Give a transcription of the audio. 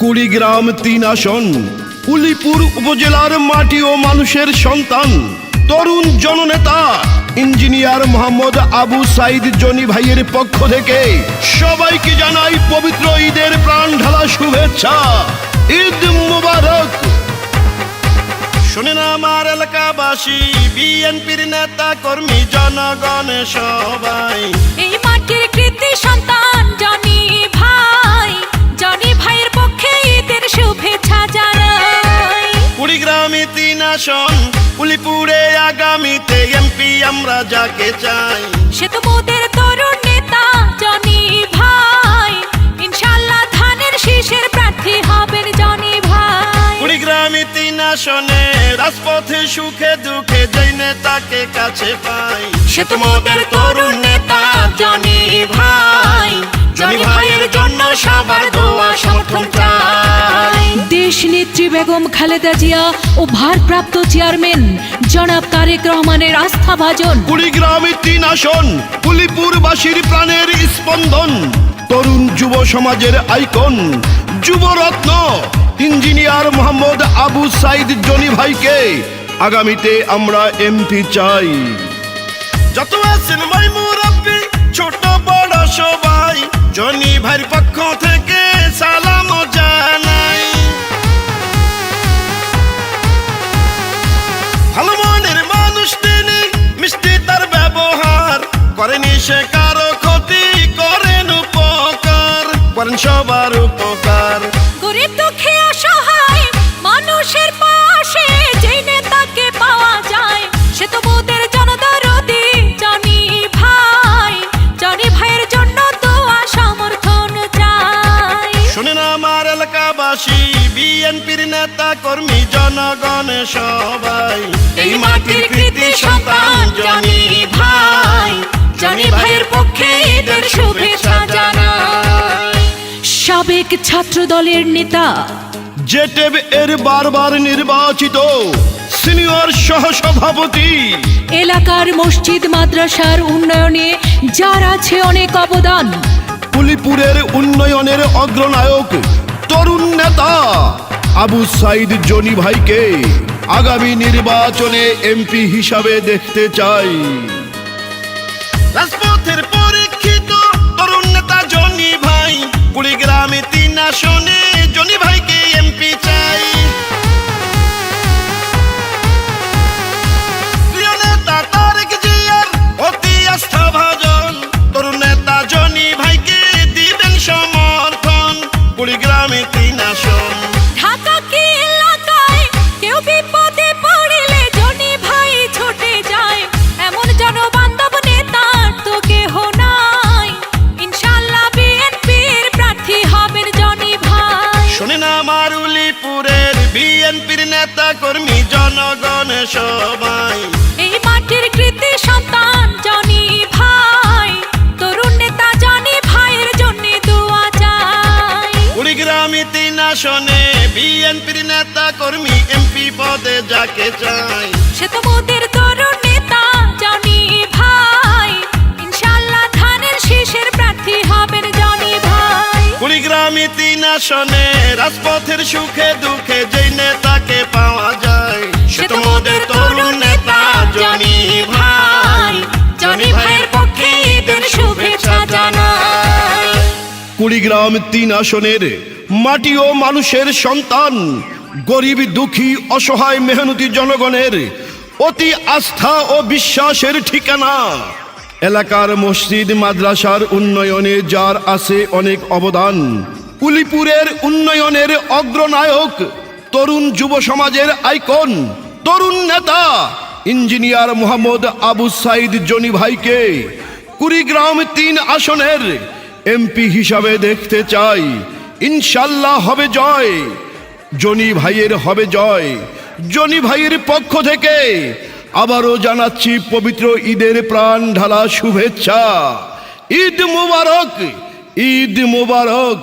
কুড়িগ্রাম তিন আসন, উলিপুর উপজেলার মাটি ও মানুষের সন্তান। তরুণ জননেতা, ইঞ্জিনিয়ার মোহাম্মদ আবু সাইদ জনি ভাইয়ের পক্ষ থেকে সবাইকে জানাই পবিত্র ঈদের প্রাণ ঢালা শুভেচ্ছা। ঈদ মুবারক। শোনেন আমার এলাকাবাসী, বিএনপির নেতা কর্মী, জনগণ সবাই। উলিপুরে আগামীতে এমপি আমরা যাকে চাই। সে তো মোদের তরুণ নেতা জনি ভাই। ইনশাল্লাহ ধানের শীষের প্রার্থী হবেন জনি ভাই। কুড়িগ্রামে তিন আসনে রাজপথে সুখে দুঃখে যেই নেতাকে কাছে পাই। সে তো মোদের তরুণ নেতা জনি ভাই। জনি ভাইয়ের জন্য সবার দোয়া সমর্থন দেশ নেত্রী বেগম খালেদা জিয়া ও ভারপ্রাপ্ত চেয়ারম্যান জনাব তারেক রহমানের আস্থাভাজন কুড়িগ্রামে তিন আসন উলিপুরবাসীর প্রাণের স্পন্দন। তরুণ যুব সমাজের আইকন, যুবরত্ন ইঞ্জিনিয়ার মোহাম্মদ আবু সাইদ জনি ভাইকে আগামীতে আমরা এমপি চাই। যত আছেন ভাই ছোট বড় সবাই, জনি ভাইয়ের পক্ষ করেনি সে কারও ক্ষতি করেন উপকার করেন সবার উপকার। গরিব দুঃখী অসহায় মানুষের পাশে যেই নেতাকে পাওয়া যায় সে তো মোদের জনদরদি জনি ভাই। জনি ভাইয়ের জন্য দোয়া সমর্থন চাই। শোনেন আমার এলাকাবাসী বিএনপির নেতা কর্মী জনগণ সবাই ছাত্র দলের নেতা। জেটেব এর বারবার নির্বাচিত সিনিয়র সহসভাপতি। এলাকার মসজিদ মাদ্রাসার উন্নয়নে যার আছে অনেক অবদান। পুলিপুরের উন্নয়নের অগ্রনায়ক তরুণ নেতা আবু সাইদ জনি ভাইকে আগামী নির্বাচনে এমপি হিসাবে দেখতে চাই। রাজপথের পরীক্ষিত কুড়িগ্রামে তিন আসন। ঢাকা কি এলাকায় কেউ বিপদে পড়লে জনি ভাই ছুটে যায়? এমন জনবান্ধব নেতা তো কেহ নাই। বিএনপির প্রার্থী হবেন জনি ভাই। শোনেন আমার উলিপুরের বিএনপির নেতা কর্মী জনগণ সবাই। এই মাটির কৃতি আসনে বিএনপির নেতা কর্মী এমপি পদে যাকে চাই। সে তো মোদের তরুণ নেতা জনি ভাই। ইনশাল্লাহ ধানের শীষের প্রার্থী হবেন জনি ভাই। কুড়িগ্রামে তিন আসনে রাজপথের সুখে দুঃখে যেই নেতাকে পাওয়া যায় সে তো মোদের কুড়িগ্রাম তিন আসনের মাটি ও মানুষের সন্তান, গরিব, দুঃখী, অসহায়, মেহনতি জনগণের অতি আস্থা ও বিশ্বাসের ঠিকানা। এলাকার মসজিদ, মাদ্রাসার উন্নয়নে যার আছে অনেক অবদান, উলিপুরের উন্নয়নের অগ্রনায়ক তরুণ যুব সমাজের আইকন, তরুণ নেতা ইঞ্জিনিয়ার মোহাম্মদ আবু সাইদ জনি ভাইকে কুড়িগ্রাম তিন আসনের এমপি হিসাবে দেখতে চাই। ইনশাল্লাহ হবে জয়। জনি ভাইয়ের হবে জয়। জনি ভাইয়ের পক্ষ থেকে আবারও জানাচ্ছি পবিত্র ঈদের প্রাণ ঢালা শুভেচ্ছা। ঈদ মুবারক ঈদ মুবারক।